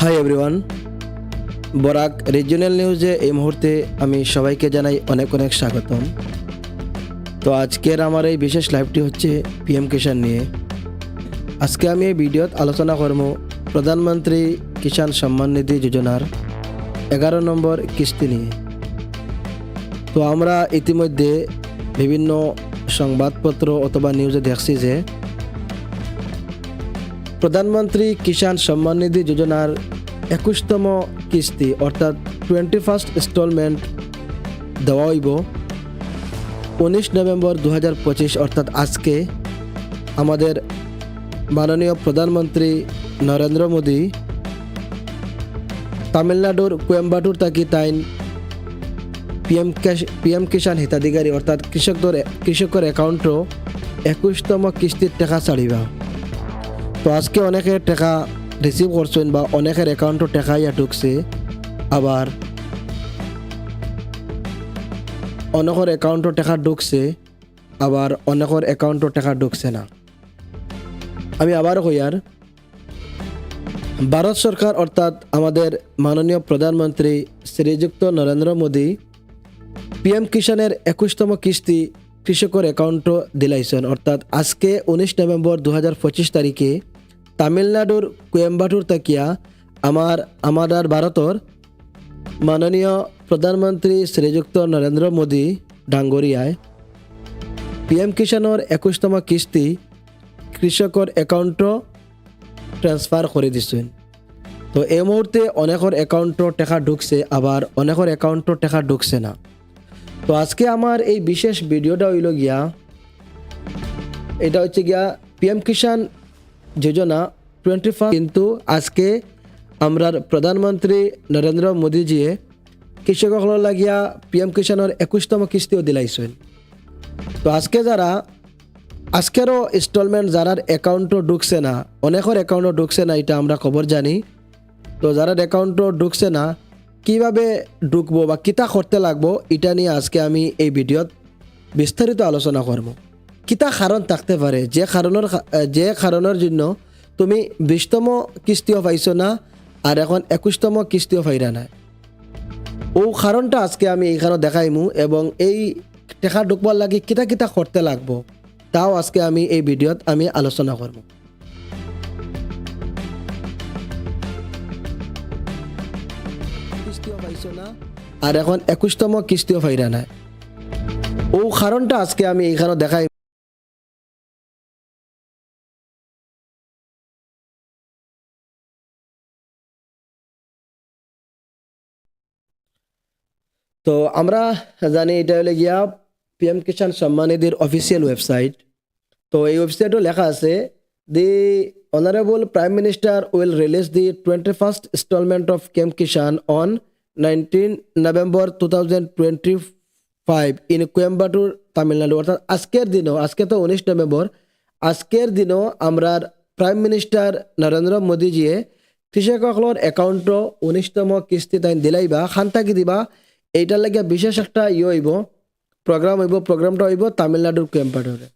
Hi everyone Barak regional নিউজে এই মুহূর্তে আমি সবাইকে জানাই অনেক অনেক স্বাগতম। তো আজকের আমার এই বিশেষ লাইভটি হচ্ছে পিএম কিষাণ নিয়ে। আজকে আমি এই ভিডিওত আলোচনা করব প্রধানমন্ত্রী কিষাণ সম্মান নিধি যোজনার এগারো নম্বর কিস্তি নিয়ে। তো আমরা ইতিমধ্যে বিভিন্ন সংবাদপত্র অথবা নিউজে দেখছি যে প্রধানমন্ত্রী কিষাণ সম্মান নিধি যোজনার একুশতম কিস্তি, অর্থাৎ টোয়েন্টি ফার্স্ট ইনস্টলমেন্ট দেওয়া হইব উনিশ নভেম্বর দু হাজার পঁচিশ, অর্থাৎ আজকে। আমাদের মাননীয় প্রধানমন্ত্রী নরেন্দ্র মোদী তামিলনাড়ুর কোয়েম্বাটুর তাকি তাইন পিএম পিএম কিষাণ হিতাধিকারী, অর্থাৎ কৃষকদের কৃষকের অ্যাকাউন্টও একুশতম কিস্তির টাকা ছাড়িবা। তো আজকে অনেকের টাকা রিসিভ করছেন বা অনেকের অ্যাকাউন্টও টাকা ইয়া ঢুকছে। আবার অনেকের অ্যাকাউন্টও টাকা ঢুকছে, আবার অনেকের অ্যাকাউন্টও টাকা ঢুকছে না। আমি আবার কইয়ার ভারত সরকার অর্থাৎ আমাদের মাননীয় প্রধানমন্ত্রী শ্রীযুক্ত নরেন্দ্র মোদী পিএম কিষাণের একুশতম কিস্তি কৃষকের অ্যাকাউন্টও দিলাইছেন। অর্থাৎ আজকে উনিশ নভেম্বর দু হাজার পঁচিশ তারিখে তামিলনাড়ুর কোয়েম্বাটুর তাকিয়া আমার আমাদের ভারতর মাননীয় প্রধানমন্ত্রী শ্রীযুক্ত নরেন্দ্র মোদী ডাঙ্গরিয়ায় পিএম কিষাণর একুশতম কিস্তি কৃষকের অ্যাকাউন্টও ট্রান্সফার করে দিছেন তো এই মুহূর্তে অনেকের অ্যাকাউন্টও টাকা ঢুকছে আবার অনেকের অ্যাকাউন্টও টাকা ঢুকছে না। তো আজকে আমার এই বিশেষ ভিডিওটা হইল গিয়া এটা হচ্ছে গিয়া পিএম কিষাণ যোজনা টোয়েন্টি কিন্তু আজকে আমরা প্রধানমন্ত্রী নরেন্দ্র মোদীজিয়ে কৃষকসকল লাগিয়া পিএম কিষাণের একুশতম কিস্তিও দিলাইছেন তো আজকে যারা আজকেরও ইনস্টলমেন্ট যারার অ্যাকাউন্টও ঢুকছে না অনেকের অ্যাকাউন্টও ঢুকছে না এটা আমরা খবর জানি। তো যারার অ্যাকাউন্টও ঢুকছে না, কীভাবে ঢুকবো বা কিতা করতে লাগবো এটা নিয়ে আজকে আমি এই ভিডিওত বিস্তারিত আলোচনা করব কিতা কারণ থাকতে পারে যে কারণের যে কারণের জন্য তুমি বিশতম কিস্তিও পাইছো না আর এখন একুশতম কিস্তিও পাইরা না ও কারণটা আজকে আমি এইখানে দেখাইমু এবং এই টেকা ঢুকবার লাগে কিতা কিতা করতে লাগবো, তাও আজকে আমি এই ভিডিওত আমি আলোচনা করব কিস্তিও পাইছো না আর এখন একুশতম কিস্তিও পাইরা নাই। ও কারণটা আজকে আমি এইখানে দেখাই তো আমরা জানি এটা হলে গিয়া PM Kisan Samman নিধির official website তো এই ওয়েবসাইটও লেখা আছে the honourable prime minister will release the twenty first instalment of came Kisan on nineteen November two thousand twenty five in Coimbatore Tamil Nadu অর্থাৎ আজকের দিনও, আজকে তো উনিশ নভেম্বর আজকের দিনও আমরা প্রাইম মিনিস্টার নরেন্দ্র মোদীজিয়ে কৃষকসকলের একাউন্টও উনিশতম কিস্তি তাই দিলাইবা খান্তাকি দিবা এইটার লাগে বিশেষ একটা ইয়ে হইব প্রোগ্রাম হইব প্রোগ্রামটা হইব তামিলনাড়ুর কোয়েম্বাটুরে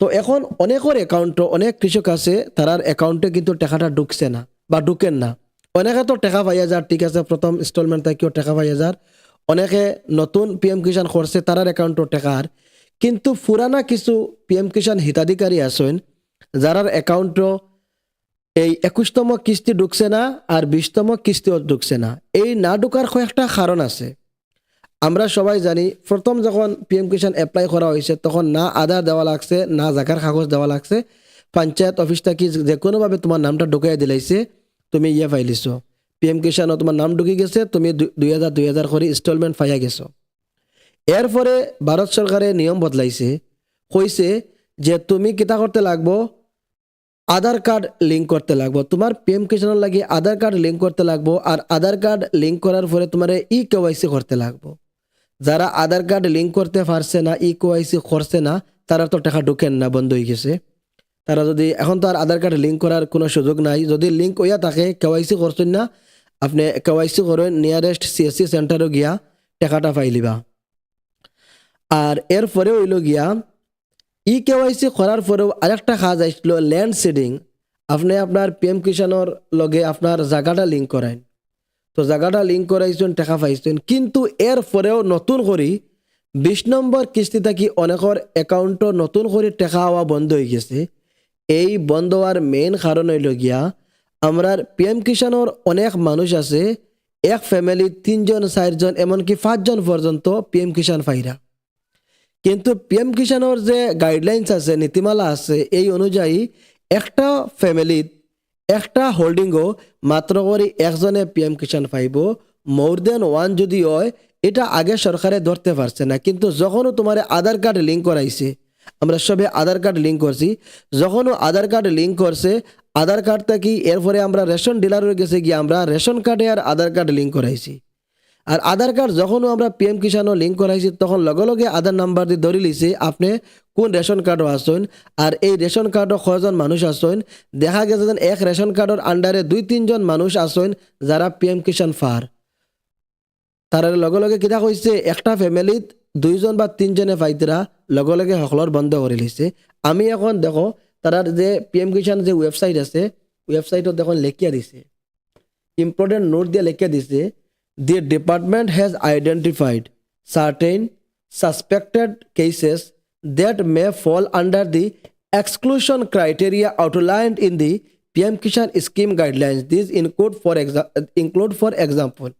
তো এখন অনেকের অ্যাকাউন্টও অনেক কৃষক আছে, তারার অ্যাকাউন্টে কিন্তু টাকাটা ঢুকছে না বা ঢুকেন না। অনেকে তো টাকা পাই হাজার ঠিক আছে, প্রথম ইনস্টলমেন্ট থেকেও টাকা পাই হাজার অনেকে নতুন পিএম কিষাণ করছে, তারার অ্যাকাউন্টও টাকার কিন্তু পুরানা কিছু পিএম কিষাণ হিতাধিকারী আছেন, যারার অ্যাকাউন্টও এই একুশতম কিস্তি ঢুকছে না আর বিশতম কিস্তিও ঢুকছে না। এই না ঢুকার কয়েকটা কারণ আছে। আমরা সবাই জানি, প্রথম যখন পিএম কিষাণ অ্যাপ্লাই করা হয়েছে, তখন না আধার দেওয়া লাগছে, না জাকার কাগজ দেওয়া লাগছে। পঞ্চায়েত অফিস থেকে যে কোনোভাবে তোমার নামটা ঢুকাই দিলাইছে, তুমি ইয়ে পাইলিছ। পিএম কিষাণও তোমার নাম ঢুকি গেছে, তুমি দুই হাজার দুই হাজার করে ইনস্টলমেন্ট পাইয়া গেছো। এরপরে ভারত সরকারে নিয়ম বদলাইছে। কইছে যে তুমি কিতা করতে লাগবো? আধার কার্ড লিঙ্ক করতে লাগবো। তোমার পিএম কিষাণের লাগে আধার কার্ড লিঙ্ক করতে লাগবো, আর আধার কার্ড লিঙ্ক করার পরে তোমার ই কেওয়াইসি করতে লাগবো। যারা আধার কার্ড লিঙ্ক করতে পারছে না ই কেওয়াইসি করছে না, তারা তো টাকা ঢুকেন না, বন্ধ হয়ে গেছে। তারা যদি, এখন তো আর আধার কার্ড লিঙ্ক করার কোনো সুযোগ নাই। যদি লিঙ্ক হইয়া থাকে কেওয়াইসি করছেন না, আপনি কেওয়াইসি করেন নিয়ারেস্ট সিএসসি সেন্টারও গিয়া টাকাটা পাইলিবা আর এরপরে হইল গিয়া ই কেওয়াইসি করার পরেও আরেকটা কাজ আসছিল ল্যান্ড সিডিং আপনি আপনার পিএম কিষাণর লগে আপনার জায়গাটা লিঙ্ক করাইন তো জায়গাটা লিঙ্ক করাইছেন টাকা পাইছেন। কিন্তু এর পরেও নতুন করে বিশ নম্বর কিস্তি থাকি অনেকর একাউন্টত নতুন করে টাকা হওয়া বন্ধ হয়ে গেছে। এই বন্ধ হওয়ার মেইন কারণ হইল গিয়া আমরার পিএম কিষাণর অনেক মানুষ আছে, এক ফ্যামিলি তিনজন চারজন এমনকি পাঁচজন পর্যন্ত পিএম কিষাণ পাইরা কিন্তু পিএম কিষাণর যে গাইডলাইন্স আছে, নীতিমালা আছে, এই অনুযায়ী একটা ফ্যামিলিত একটা হোল্ডিংও মাত্র করে একজনে পি এম কিষাণ পাইব। মোর দেন ওয়ান যদি হয়, এটা আগে সরকারে ধরতে পারছে না। কিন্তু যখনও তোমার আধার কার্ড লিঙ্ক করাইছে, আমরা সবে আধার কার্ড লিঙ্ক করছি। যখনও আধার কার্ড লিঙ্ক করছে, আধার কার্ডটা কি এরপরে আমরা রেশন ডিলার হয়ে গেছে গিয়ে আমরা রেশন কার্ডে আর আধার কার্ড লিঙ্ক করাইছি। আর আধার কার্ড যখনও আমরা পিএম কিষানও লিঙ্ক করাইছি, তখন লগে লগে আধার নাম্বার দিয়ে ধরে লিছে, আপনি কোন রেশন কার্ডও আসেন আর এই রেশন কার্ডও কয়জন মানুষ আসেন দেখা গেছে যেন এক রেশন কার্ডের আন্ডারে দুই, তিনজন মানুষ আসেন যারা পিএম কিষান ফার তার লগে লগে কিতা কইছে, একটা ফ্যামিলিত দুইজন বা তিনজনে ফাইতরা লগে লগে সকলের বন্ধ করে লিছে। আমি এখন দেখো তারার যে পিএম কিষান যে ওয়েবসাইট আছে ওয়েবসাইটত দেখুন লেখিয়া দিছে। ইম্পর্টেন্ট নোট দিয়ে লেখিয়া দিছে the department has identified certain suspected cases that may fall under the exclusion criteria outlined in the PM Kishan scheme guidelines. These include for exa- include for example.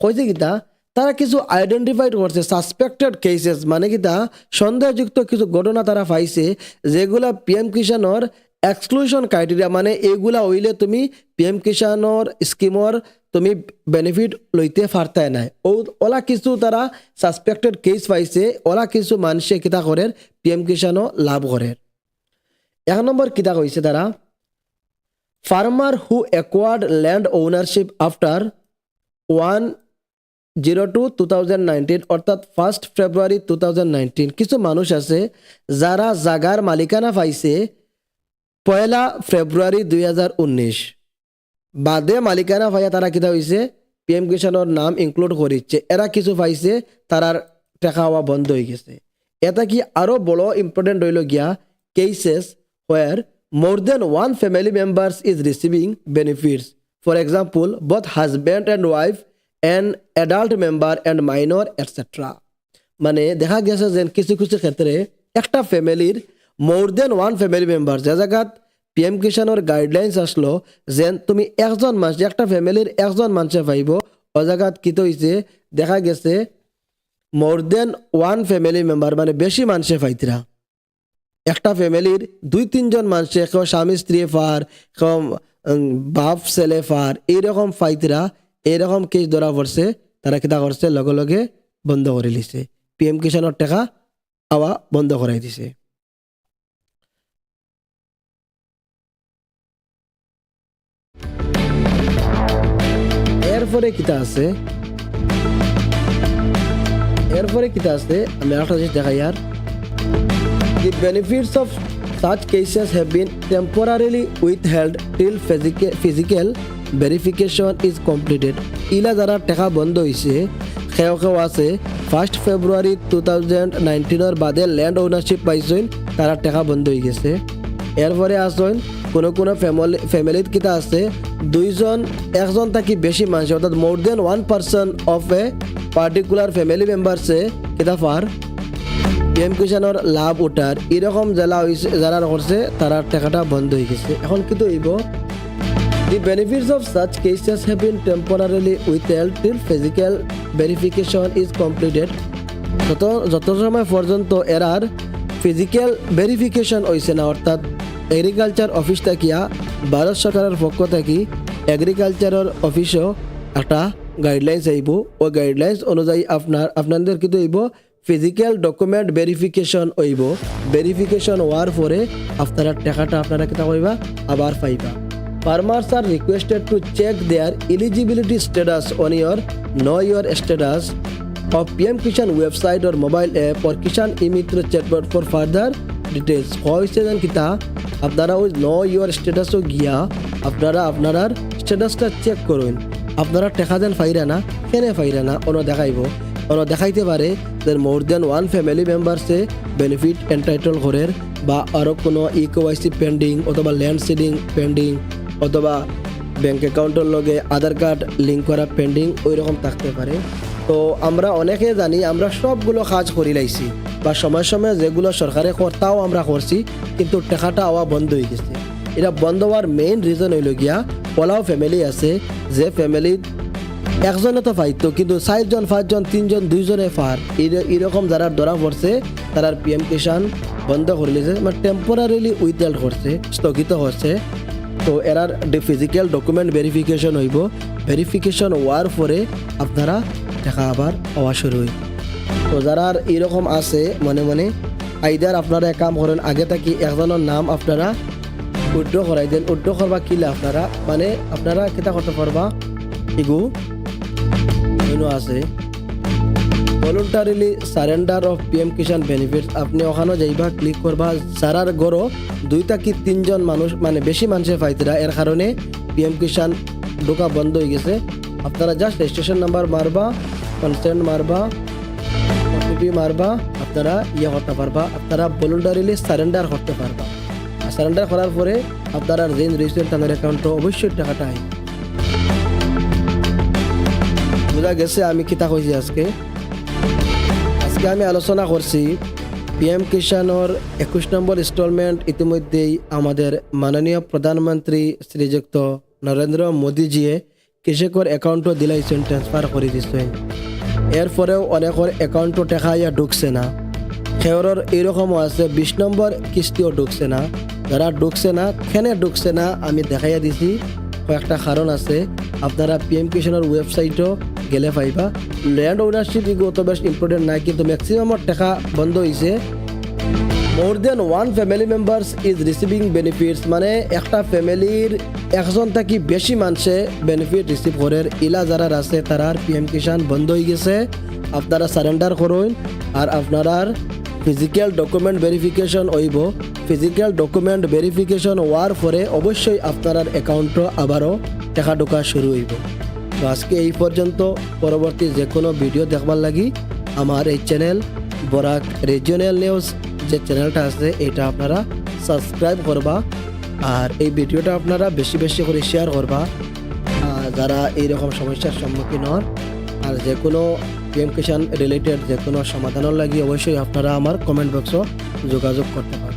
কইছে কিতা তারা কিছু আইডেন্টিফাইড করছে suspected cases মানে কিতা সন্দেহযুক্ত কিছু ঘটনা তারা পাইছে যেগুলা পিএম কিষাণর এক্সক্লুশন ক্রাইটেরিয়া মানে এইগুলা হইলে তুমি পিএম কিষাণর স্কিমর তুমি বেনিফিট লইতে পারতাই নাই। ও, ওলা কিছু তারা সাসপেক্টেড কেস পাইছে, ওলা কিছু মানুষে কিতা করে পিএম কিষাণও লাভ করে এক নম্বর কিতা কইছে তারা farmer who acquired land ownership after one zero two two thousand nineteen অর্থাৎ first February two thousand nineteen কিছু মানুষ আছে যারা জাগার মালিকানা পাইছে, পয়লা ফেব্রুয়ারি দুই হাজার উনিশ। বাদে মালিকানা পাইয়া তারা কিতা হয়েছে পিএম কিষাণর নাম ইনক্লুড করিচ্ছে। এরা কিছু পাইছে, তারার টাকা হওয়া বন্ধ হয়ে গেছে। এটা কি আরও বড় ইম্পর্টেন্ট হইল গিয়া? Cases were more than one family members is receiving benefits for example both husband and wife and adult member and minor etcetera মানে দেখা গেছে যে কিছু কিছু ক্ষেত্রে একটা ফ্যামিলির more than one family member যে জায়গাত পিএম কিষাণর গাইডলাইন্স আসলো যে তুমি একজন মানুষ একটা ফ্যামিলির একজন মানুষে পাইব ও জায়গাত কি হয়েছে দেখা গেছে more than one family member মানে বেশি মানুষে পাইতরা একটা ফ্যামিলির দুই, তিনজন মানুষে, কেউ স্বামী, স্ত্রী ফার, কেউ বাপ, ছেলে ফার, এইরকম ফাইতরা, এইরকম কেস ধরা পড়ছে, তারা কিতা করছে, লগে লগে বন্ধ করে লিছে পিএম কিষাণর টাকা আওয়া বন্ধ করাই দিছে। এরপরে কিতা আছে? এরপরে কিতা আছে? আমি একটা জিনিস দেখাই আর। The benefits of such cases have been temporarily withheld till physica- physical verification is completed. ইলা যারা টাকা বন্ধ হয়েছে সেও কেউ আছে ফার্স্ট ফেব্রুয়ারি টু থাউজেন্ড নাইনটিনের বাদে ল্যান্ড ওনারশিপ পাইছেন তারা টাকা বন্ধ হয়ে গেছে। এরপরে আসেন কোনো কোনো ফ্যামিলি ফ্যামিলিত কিতা আছে দুইজন, একজন থাকি বেশি মানুষ, অর্থাৎ more than one person of a particular family মেম্বারসে কিতা ফার পিএম কিষাণর লাভ উঠার এরকম জেলা হয়েছে যারা করছে তারা টাকাটা বন্ধ হয়ে গেছে। এখন কিন্তু হইব the benefits of such cases have been temporarily withheld till physical verification is completed যত যত সময় পর্যন্ত এরার ফিজিক্যাল ভেরিফিকেশন হয়েছে না অর্থাৎ এগ্রিকালচার অফিস থাকিয়া ভারত সরকারের পক্ষ থেকে এগ্রিকালচারের অফিসেও একটা গাইডলাইন্স আইব। ও গাইডলাইন্স অনুযায়ী আপনার, আপনাদের কিন্তু আইব ফিজিক্যাল ডকুমেন্ট ভেরিফিকেশন হইব। ভেরিফিকেশন হওয়ার পরে আপনারা টাকাটা আপনারা কিতা কইবা? আবার পাইবা। Farmers are requested to check their eligibility status on your ন your status of P M Kisan website or mobile app or Kisan eMitra chatbot for further details. হয়েছে যেন কিতা আপনারা ওই নো ইউর স্ট্যাটাসও গিয়া আপনারা আপনার স্ট্যাটাসটা চেক করুন। আপনারা টেকা দেন ফাইরা না, কেনে ফাইরা না অন্য দেখাইব। কোনো দেখাইতে পারে যে মোর দেন ওয়ান ফ্যামিলি মেম্বার্সে বেনিফিট এন্টাইটল করে বা আরও কোনো ই কেওয়াইসি পেন্ডিং অথবা ল্যান্ড সিডিং পেন্ডিং অথবা ব্যাংক অ্যাকাউন্টের লগে আধার কার্ড লিঙ্ক করা পেন্ডিং ওই রকম থাকতে পারে। তো আমরা অনেকে জানি আমরা সবগুলো কাজ করি লাইছি বা সময় সময় যেগুলো সরকারে কর্তাও আমরা করছি কিন্তু টাকাটা আওয়া বন্ধ হয়ে গেছে। এটা বন্ধ হওয়ার মেইন রিজন হইল গিয়া পলাও ফ্যামিলি আছে, যে ফ্যামিলির একজনে তো পাইতো কিন্তু চারজন পাঁচজন, তিনজন, দুইজনে পার এরকম যারা ধরা পড়ছে তারা পিএম কিষাণ বন্ধ করে দিয়েছে মানে টেম্পোরারিলি উইথড্রল করছে স্থগিত করছে তো এরার ফিজিক্যাল ডকুমেন্ট ভেরিফিকেশন হইব। ভেরিফিকেশন হওয়ার পরে আপনারা টাকা আবার পাওয়া শুরু হইব তো যারা এরকম আছে, মনে মনে আইদার আপনারা এক কাম করেন, আগে থাকি একজনের নাম আপনারা উইড্র করাই দেন। উইড্র করবা কিলে আপনারা মানে আপনারা কেটা করতে পারবা মেনু আছে। Voluntarily surrender of P M Kisan benefit আপনি ওখানে যাইবা ক্লিক করবা যারার গড়ো দুইটা কি তিনজন মানুষ মানে বেশি মানুষের পাইতরা এর কারণে পি এম কিষাণ ঢোকা বন্ধ হয়ে গেছে। আপনারা জাস্ট রেজিস্ট্রেশন নাম্বার মারবা কনসেন্ট মারবা ওটিপি মারবা, আপনারা ইয়ে করতে পারবা, আপনারা ভলুন্টারিলি সারেন্ডার করতে পারবা। আর সারেন্ডার করার পরে আপনারা রেঞ্জ রেজিস্টার তাদের অ্যাকাউন্টে অবশ্যই টাকাটা আই বোঝা গেছে আমি কিতা কইছি আজকে? আজকে আমি আলোচনা করছি পিএম কিষাণর একুশ নম্বর ইনস্টলমেন্ট ইতিমধ্যেই আমাদের মাননীয় প্রধানমন্ত্রী শ্রীযুক্ত নরেন্দ্র মোদীজিয়ে কৃষকের অ্যাকাউন্টও দিলাইছেন ট্রান্সফার করে দিচ্ছেন এরপরেও অনেকের অ্যাকাউন্টও টেকা ঢুকছে না। খেয়রের এরকমও আছে, বিশ নম্বর কিস্তিও ঢুকছে না। যারা ঢুকছে না, কেনে ঢুকছে না, আমি দেখাইয়া দিছি। কয়েকটা কারণ আছে। আপনারা পিএম কিষাণের ওয়েবসাইটও গেলে পাইবা। ল্যান্ড ওনারশিপ ইগো তো বেশ ইম্পর্টেন্ট নাই, কিন্তু ম্যাক্সিমামর টাকা বন্ধ হয়েছে more than one family members is receiving benefits মানে একটা ফ্যামিলির একজন থাকি বেশি মানুষে বেনিফিট রিসিভ করে। ইলা যারা আছে তারার পিএম কিষাণ বন্ধ হয়ে গেছে। আপনারা সারেন্ডার করুন আর আপনার ফিজিক্যাল ডকুমেন্ট ভেরিফিকেশন হইব। ফিজিক্যাল ডকুমেন্ট ভেরিফিকেশন হওয়ার পরে অবশ্যই আপনার অ্যাকাউন্টও আবারও টাকা ঢোকা শুরু হইব। তো আজকে এই পর্যন্ত, পরবর্তী যে কোনো ভিডিও দেখবার লাগি। আমার এই চ্যানেল বরাক রিজিওনাল নিউজ যে চ্যানেলটা আছে, এটা আপনারা সাবস্ক্রাইব করবা আর এই ভিডিওটা আপনারা বেশি বেশি করে শেয়ার করবা। যারা এইরকম সমস্যার সম্মুখীন হন আর যে কোনো গেম কিষান রিলেটেড যে কোনো সমাধানের লাগি অবশ্যই আপনারা আমার কমেন্ট বক্সও যোগাযোগ করতে পারেন